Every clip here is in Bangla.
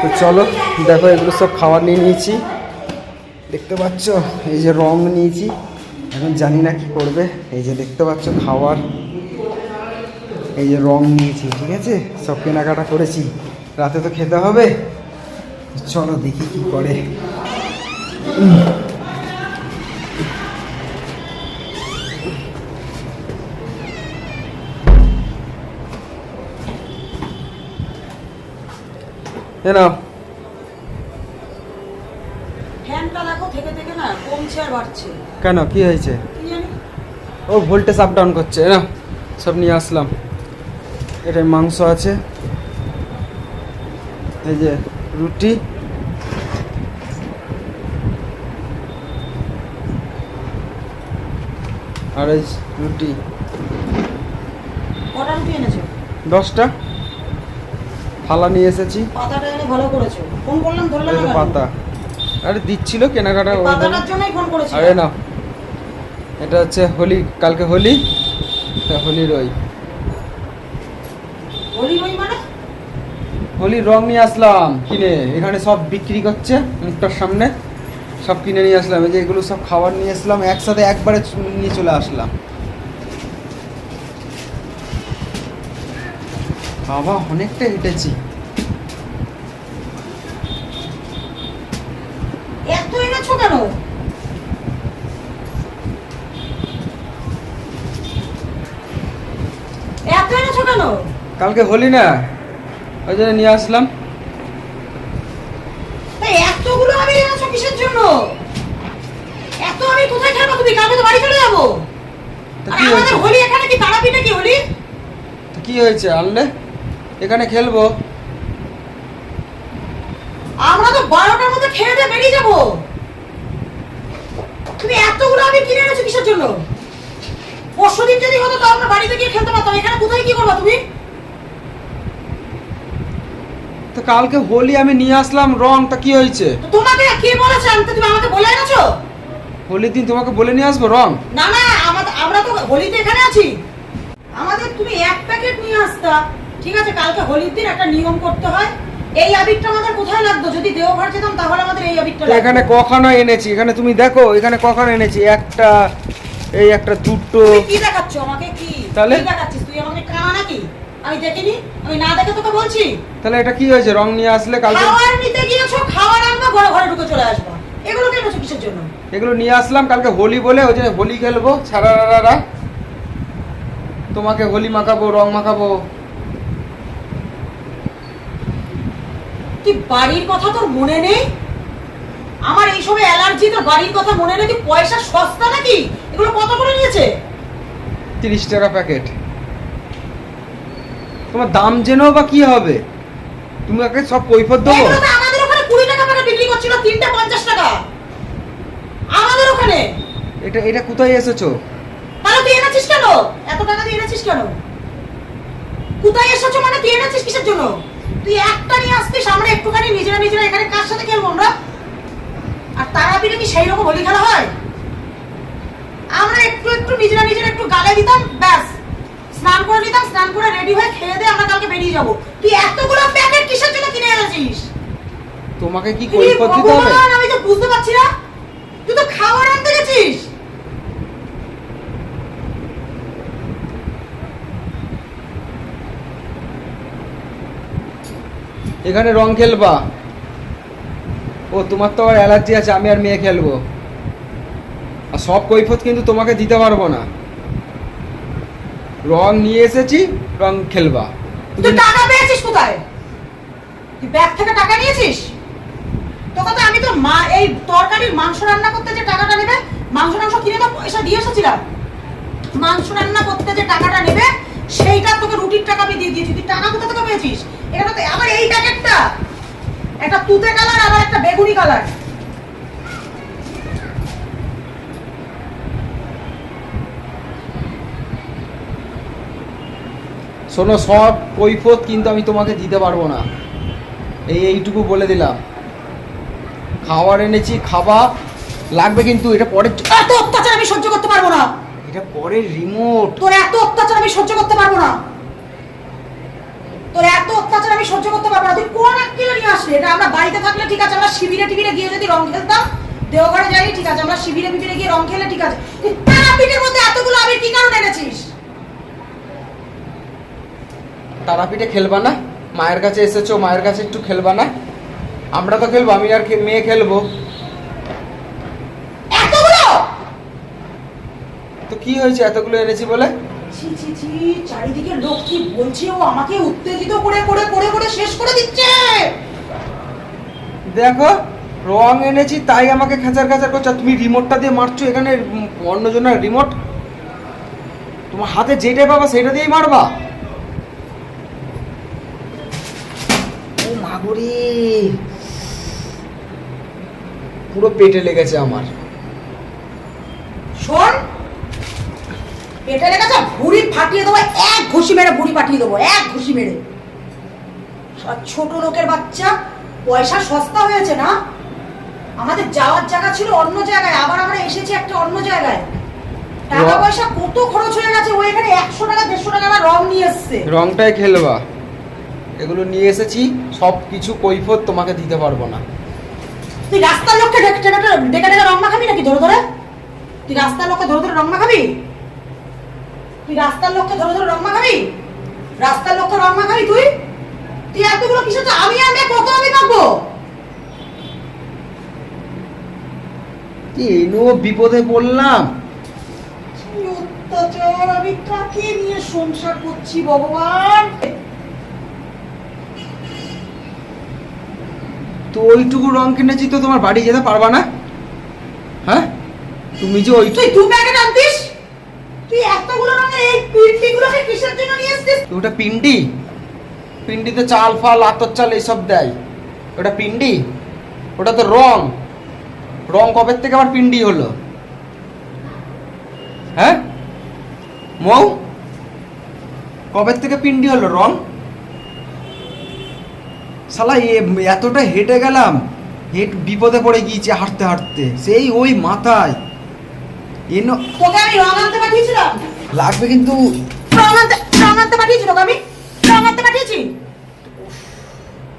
তো চলো, দেখো এগুলো সব খাবার নিয়ে নিয়েছি। দেখতে পাচ্ছ? এই যে রং নিয়েছি। এখন জানি না কি করবে। এই যে দেখতে পাচ্ছ খাবার। এই যে রং নিয়েছি, ঠিক আছে? সব কেনাকাটা করেছি। রাতে তো খেতে হবে। চলো দেখি কি করে। এ নাও। ফ্যানটা দেখো থেকে থেকে না কমছে আর বাড়ছে। কেন কি হয়েছে? ও ভোল্টেজ আপ ডাউন করছে না সব নিয়ে আসলাম। এটাই মাংস আছে। এই যে রুটি। আর এই রুটি। কটা রুটি এনেছো? দশটা। থালা নিয়ে এসেছি। পাতাটা এনে ভালো করেছ। ফোন করলাম ধরলাম না পাতা। আরে দিচ্ছিল কেনাকাটা পাতাটার জন্যই ফোন করেছি আরে না। এটা হচ্ছে হোলি কালকে হোলি। তা হোলির ওই বলি মানে? হোলির রং নিয়ে আসলাম কিনে। এখানে সব বিক্রি করছে মুখটার সামনে। সব কিনে নিয়ে আসলাম। এই যে এগুলো সব খাবার নিয়ে আসলাম। একসাথে একবারে নিয়ে চলে আসলাম। বাবা অনেকটা হেঁটেছি। এত কেন? এত কেন? কালকে হোলি না? ওই জন্য নিয়ে আসলাম। এতগুলো আমি এনেছো কিসের জন্য? এত আমি কোথায় খাব তুমি? কালকে তো বাড়ি চলে যাব। কি আমাদের হয়েছে? হোলি এখানে কি হোলি? কি হয়েছে? আনলে? এখানে খেলব। আমরা তো বারোটার মধ্যে খেয়ে দিয়ে বেরিয়ে যাব। তুমি এতগুলো আমি কিনে এনেছো কিসের জন্য? পরশু দিন যদি হতো তো আমরা বাড়িতে গিয়ে খেলতে পারতাম। এখানে কোথায় কি করবা তুমি? তো কালকে হোলি আমি নিয়ে আসলাম রং তা কি হয়েছে? তো তোমাকে কে বলেছে? আনতে তুমি আমাকে বলে এনেছো? হোলির দিন তোমাকে বলে নিয়ে আসব রং? না না আমরা তো হোলিতে এখানে আছি। আমাদের তুমি এক প্যাকেট নিয়ে আসতা। ঠিক আছে কালকে হোলির দিন একটা নিয়ম করতে হয়। এই আবিরটা আমাদের কোথায় লাগতো? যদি দেওঘর যেতাম তাহলে আমাদের এই আবিরটা এখানে কখনো এনেছি। এখানে তুমি দেখো এখানে কখনো এনেছি। একটা এই একটা দুটো। কি দেখাচ্ছ আমাকে? কি? তাহলে? কি দেখাচ্ছিস? তুই আমাকে কানা নাকি? আমি দেখিনি? আমি না দেখে তোকে বলছি? তাহলে এটা কি হয়েছে? রং নিয়ে আসলে কালকে খাবার নিতে গিয়েছো খাবার আনবা ঘরে ঘরে ঢুকে চলে আসবা। এগুলো কেন কিসের জন্য? এগুলো নিয়ে আসলাম কালকে হোলি বলে ওই জন্য হোলি খেলব ছাড়া তোমাকে হোলি মাখাবো রং মাখাবো। তুই বাড়ির কথা তোর মনে নেই? আমার এই সময় অ্যালার্জি তোর বাড়ির কথা মনে নেই? তুই পয়সা সস্তা নাকি? এগুলো কত করে নিয়েছে? তিরিশ টাকা প্যাকেট। তোমার দাম জেনেও বা কি হবে? তুমি আগে সব কৈফত দেবো? আমাদের ওখানে কুড়ি টাকা করে বিক্রি করছিল তিনটে পঞ্চাশ টাকা। আমাদের ওখানে? এটা এটা কোথায় এসেছ? তাহলে তুই এনেছিস কেন? এত টাকা দিয়ে এনেছিস কেন? কোথায় এসেছ মানে তুই এনেছিস কিসের জন্য? তুই একটা নিয়ে আসতিস আমরা একটুখানি নিজেরা নিজেরা এখানে কার সাথে খেলব আমরা? আর তারাপীঠে কি সেই রকম হোলি খেলা হয়? আমরা একটু একটু নিজেরা নিজেরা একটু গালে দিতাম ব্যাস। স্নান করে নিতাম স্নান করে রেডি হয়ে খেয়ে দিয়ে আমরা কালকে বেরিয়ে যাব। তুই এতগুলো প্যাকেট কিসের জন্য কিনে এনেছিস? তোমাকে কি কৈফত দিতে হবে? আমি তো বুঝতে পারছি না। তুই তো খাবার আনতে গেছিস। এখানে রং খেলবা। ও, তোমার তো আবার অ্যালার্জি আছে, আমি আর মেয়ে খেলব। আর সব কৈফত কিন্তু তোমাকে দিতে পারব না। রং নিয়ে এসেছি, রং খেলবা। তুই টাকা পেয়েছিস কোথায়? তুই ব্যাগ থেকে টাকা নিয়েছিস? তোকে তো আমি তো মা, এই তরকারির মাংস রান্না করতে যে টাকাটা নেবে, মাংস টাংস কিনে তো পয়সা দিয়ে এসেছিলাম। মাংস রান্না করতে যে টাকাটা নেবে রুটির টাকা আমি দিয়ে দিয়েছি তুই টাকা কোথা থেকে পেয়েছিস? এটা তো আবার এই প্যাকেটটা। একটা তুতে কালার আবার একটা বেগুনি কালার। শোনো সব কৈফত কিন্তু আমি তোমাকে দিতে পারব না। এই এইটুকু বলে দিলাম। খাবার এনেছি খাবার লাগবে কিন্তু এটা পরে এত অত্যাচার আমি সহ্য করতে পারব না। এটা পরের রিমোট তোর এত অত্যাচার আমি সহ্য করতে পারব না। তোর এত অত্যাচার আমি সহ্য করতে পারব না। তুই কোন আক্কেলে নিয়ে আসলি? আমরা বাড়িতে থাকলে ঠিক আছে আমরা শিবিরে টিবিরে গিয়ে যদি রং খেলতাম দেওঘরে যাই ঠিক আছে আমরা শিবিরে বিবিরে গিয়ে রং খেলে ঠিক আছে। তুই তারাপীঠের মধ্যে এতগুলো আবির কি কারণে এনেছিস? তারাপীঠে খেলবা না? মায়ের কাছে এসেছ মায়ের কাছে একটু খেলবা না? আমরা তো খেলব আমি আর মেয়ে খেলব। তো কি হয়েছে এতগুলো এনেছি বলে? ছি ছি ছি চারিদিকে লোক কি বলছে? ও আমাকে উত্তেজিত করে করে করে করে শেষ করে দিচ্ছে! দেখো রং এনেছি তাই আমাকে খেচার খেচার করছ। তুমি রিমোটটা দিয়ে মারছো এখানে অন্যজনের রিমোট তোমার হাতে যেটা পাবা সেটা দিয়েই মারবা। ও মাগুরি পুরো পেটে লেগেছে আমার। শোন পেটে লেগেছে ভুড়ি ফাটিয়ে দেবো এক ঘুষি মেরে ভুড়ি পাঠিয়ে দেবো এক ঘুষি মেরে। সব ছোট লোকের বাচ্চা পয়সা সস্তা হয়েছে না? আমাদের যাওয়ার জায়গা ছিল অন্য জায়গায় আবার আমরা এসেছি একটা অন্য জায়গায়। টাকা পয়সা কত খরচ হয়ে গেছে ও এখানে একশো টাকা দেড়শো টাকা রং নিয়ে এসছে। রংটাই খেলবা। এগুলো নিয়ে এসেছি সব কিছু কৈফত তোমাকে দিতে পারব না। তুই রাস্তার লোককে ডেকে ডেকে রং মাখাবি নাকি ধরে ধরে? তুই রাস্তার লোককে ধরে ধরে রং মাখাবি? তুই রাস্তার লোককে ধরে ধরে রং মাখাবি? রাস্তার লোককে রং মাখাবি তুই? তুই এতগুলো কিসের তো আমি আমি কত আমি মাখবো এনো বিপদে পড়লাম? অত্যাচার? আমি কাকে নিয়ে সংসার করছি ভগবান? তো ওইটুকু রং কিনেছি তো তোমার বাড়ি যেতে পারবা না? হ্যাঁ? তুমি যে ওই তুই দু প্যাকেট আনতিস তুই এতগুলো রঙের এই পিন্ডিগুলোকে কিসের জন্য নিয়ে এসছিস? ওটা পিন্ডি। পিন্ডিতে চাল ফাল আতর চাল এইসব দেয়। ওটা পিন্ডি? ওটা তো রং। রং কবের থেকে আবার পিন্ডি হলো? হ্যাঁ? মৌ কবের থেকে পিন্ডি হলো? রং? শালা এতটা হেঁটে গেলাম হেঁট বিপদে পড়ে গিয়েছে হাঁটতে হাঁটতে। সেই ওই মাথায়। এনো আমি রং আনতে পাঠিয়েছিলাম? লাগবে কিন্তু রং আনতে রং আনতে পাঠিয়েছি তোকে আমি। রং আনতে পাঠিয়েছি।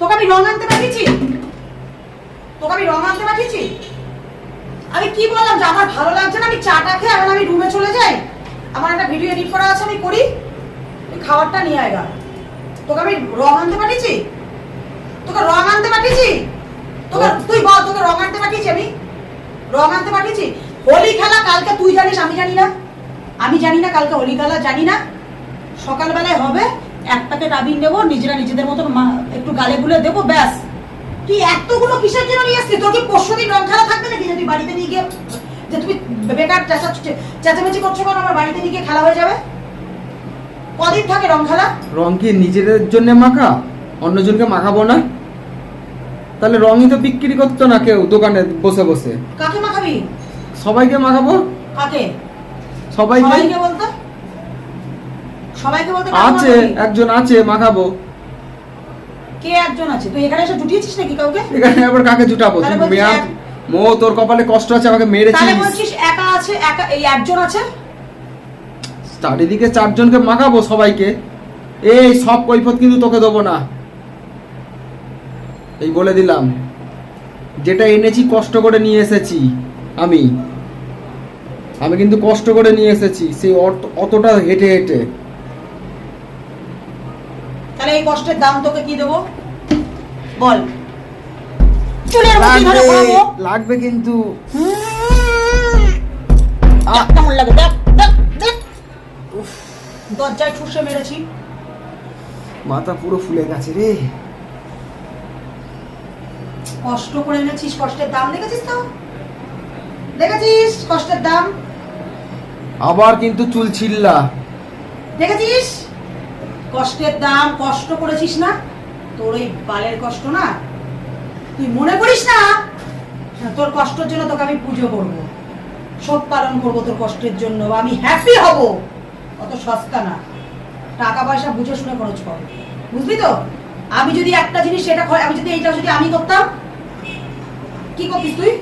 তোকে আমি রং আনতে পাঠিয়েছি। তোকে আমি রং আনতে পাঠিয়েছি। আমি কি বললাম যে আমার ভালো লাগছে না? আমি চাটা খেয়ে এখন আমি রুমে চলে যাই। আমার একটা ভিডিও এডিট করা আছে আমি করি। তুই খাবারটা নিয়ে আয়গা তোকে আমি রং আনতে পাঠিয়েছি? তোকে রং আনতে পাঠিয়েছি? তোকে তুই বল তোকে রং আনতে পাঠিয়েছি আমি? রং আনতে পাঠিয়েছি? হোলি খেলা কালকে তুই জানিস আমি জানি না। আমি জানি না কালকে হোলি খেলা জানি না। সকালবেলায় হবে এক প্যাকেট আবির নেব নিজেরা নিজেদের মতন একটু গালে গুলে দেবো ব্যাস। তুই এতগুলো কিসের জন্য নিয়ে আসছিস তোর কি পরশু দিন রং খেলা থাকবে নাকি যে তুই বাড়িতে নিয়ে গিয়ে যে তুমি বেকার চেঁচা চেঁচামেচি করছ কেন? আমার বাড়িতে নিয়ে গিয়ে খেলা হয়ে যাবে? কদিন থাকে রং খেলা? রং কি নিজেদের জন্য মাখা? অন্যজনকে মাখাবো না? তাহলে রঙই তো বিক্রি করতো না কেউ দোকানে বসে বসে। কাকে মাখাবি? সবাইকে মাখাবো? কাকে? সবাইকে বলতে? সবাইকে বলতে আছে একজন আছে মাখাবো কে একজন আছে? তুই এখানে এসে জুটিয়েছিস নাকি কাউকে? এখানে আবার কাকে জুটাবো? মো তোর কপালে কষ্ট আছে আমাকে তাহলে বলছিস একা আছে একা এই একজন আছে? চারিদিকে চারজনকে মাখাবো সবাইকে। এই সব কৈফত কিন্তু তোকে দেবো না। এই বলে দিলাম। যেটা এনেছি কষ্ট করে নিয়ে এসেছি আমি। আমি কিন্তু কষ্ট করে নিয়ে এসেছি সেই অতটা হেঁটে হেঁটে। তাহলে এই কষ্টের দাম তোকে কি দেবো? বল। চুলের মধ্যে ধরে লাগবে ঘোরাবো। লাগবে কিন্তু। কেমন লাগে দেখ দেখ দেখ। দরজায় ঠুসে মেরেছি। মাথা পুরো ফুলে গেছে রে। কষ্ট করে এনেছিস কষ্টের দাম। দেখেছিস তো? দেখেছিস কষ্টের দাম? আবার কিন্তু চুল ছিল্লা। দেখেছিস? কষ্টের দাম, কষ্ট করেছিস না? তোর এই বালের কষ্ট না? তুই মনে করিস না? তোর কষ্টের জন্য তোকে আমি পুজো করব। শোক পালন করব তোর কষ্টের জন্য। আমি হ্যাপি হব। অত সস্তা না। টাকা পয়সা বুঝে শুনে খরচ কর। বুঝলি তো? আমি যদি একটা জিনিস সেটা আমি যদি এইটা যদি আমি করতাম, কি করতিস তুই?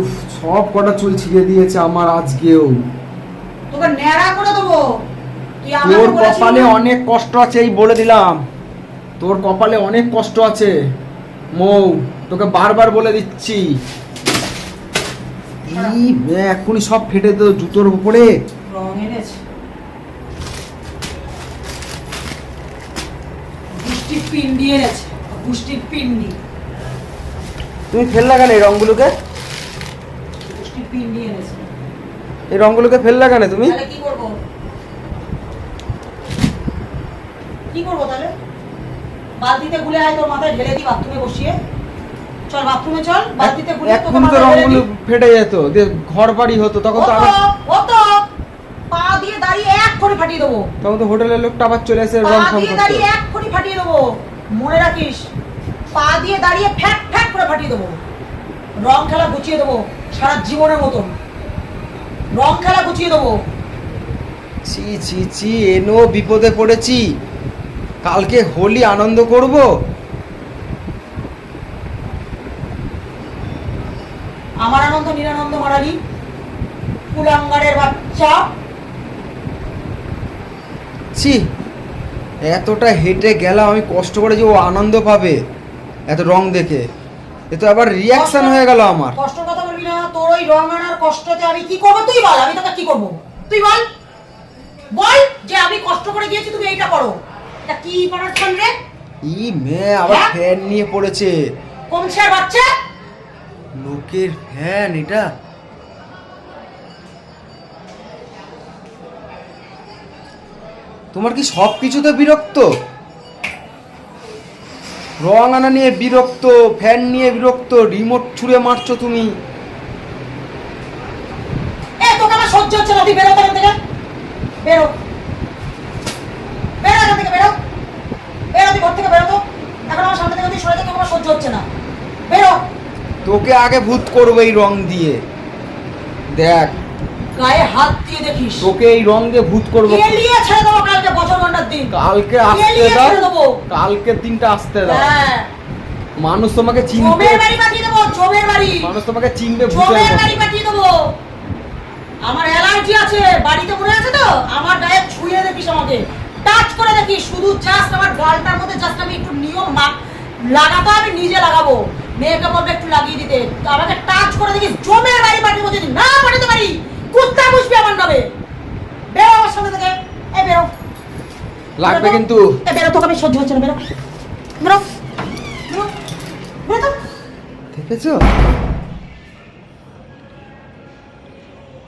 উফ সব কটা চুল ছিঁড়ে দিয়েছে আমার আজকেও। তোকে ন্যাড়া করে দেবো। তুই তোর আমাকে কপালে? অনেক কষ্ট আছে এই বলে দিলাম। তোর কপালে অনেক কষ্ট আছে। মৌ তোকে বারবার বলে দিচ্ছি। বে, এক্ষুনি সব ফেটে তো জুতোর উপরে। রং এনেছে। গুষ্টির পিন্ডি এনেছে গুষ্টির পিন্ডি। তুমি ফেললা কেন এই রঙগুলোকে এই রঙগুলোকে ফেললা কেন তুমি? কি করব? কি করব তাহলে? বালতিতে গুলে আয় তোর মাথায় ঢেলে দি বাথরুমে বসিয়ে। চল বাথরুমে চল বালতিতে গুলে তোকে মাথায় রঙগুলো ফেটে যেত দিয়ে ঘর বাড়ি হতো তখন তো আবার পা দিয়ে দাঁড়িয়ে এক করে ফাটিয়ে দেবো। তখন তো হোটেলের লোকটা আবার চলে এসে রং ফং করতো দাঁড়িয়ে এক করে ফাটিয়ে দেবো। মনে রাখিস পা দিয়ে দাঁড়িয়ে করে ফাটিয়ে দেবো। রং খেলা গুছিয়ে দেবো। সারা জীবনের মতন। রং খেলা গুছিয়ে দেবো। ছি ছি ছি এনো বিপদে পড়েছি। কালকে হোলি আনন্দ করব? আমার আনন্দ নিরানন্দ মারালি। কুলাঙ্গারের বাচ্চা। ছি এতটা হেঁটে গেলাম আমি কষ্ট করে যে ও আনন্দ পাবে এত রং দেখে। এ তো আবার রিয়াকশন হয়ে গেল আমার। কষ্টর কথা বলবি না তোর ওই রং আনার কষ্টতে আমি কি করব? তুই বল আমি তোকে কি করব? তুই বল। বল যে আমি কষ্ট করে গিয়েছি তুমি এইটা করো। এটা কি পড়াচ্ছেন রে? ই মেয়ে আবার? ফ্যান নিয়ে পড়েছে। কমছে আর বাচ্চা? লোকের ফ্যান এটা। তোমার কি সব কিছুতে বিরক্ত? রং আনা নিয়ে বিরক্ত ফ্যান নিয়ে বিরক্ত রিমোট ছুঁড়ে মারছো তুমি। এ তোকে আমার সহ্য হচ্ছে না তুই বেরো তো এখান থেকে। বেরো। বেরো এখান থেকে বেরো। বেরো তুই ঘর থেকে বেরো তো। এখন আমার সামনে থেকে তুই সরে থেকে আমার সহ্য হচ্ছে না। বেরো। তোকে আগে ভূত করব এই রং দিয়ে। দেখ গায়ে হাত দিয়ে দেখিস। তোকে এই রং দিয়ে ভূত করব। কেলিয়ে ছেড়ে দেবো কালকে বছর ঘণ্টার দিন। কালকে আসতে দাও। দেবো। কালকের দিনটা আসতে দাও। হ্যাঁ। মানুষ তোমাকে চিনবে। জমের বাড়ি পাঠিয়ে দেবো জমের বাড়ি। মানুষ তোমাকে চিনবে জমের বাড়ি পাঠিয়ে দেবো। আমার অ্যালার্জি আছে বাড়িতে মনে আছে তো? আমার গায়ে ছুঁয়ে দেখিস আমাকে। টাচ করে দেখিস শুধু জাস্ট আমার গালটার মধ্যে জাস্ট আমি একটু নিয়ম লাগাতে আমি নিজে লাগাবো। মেয়েকে বলবে একটু লাগিয়ে দিতে। আমাকে টাচ করে দেখিস জমের বাড়ি পাঠিয়ে যদি না পাঠাতে পারি। কুত্তা বুঝবে আমার নামে। বেরো আমার সঙ্গে থেকে। এ বেরো। লাগবে কিন্তু। এ বেরো তোকে আমি সহ্য হচ্ছে না বেরো। বেরো। বেরো। বেরো তো। দেখেছ?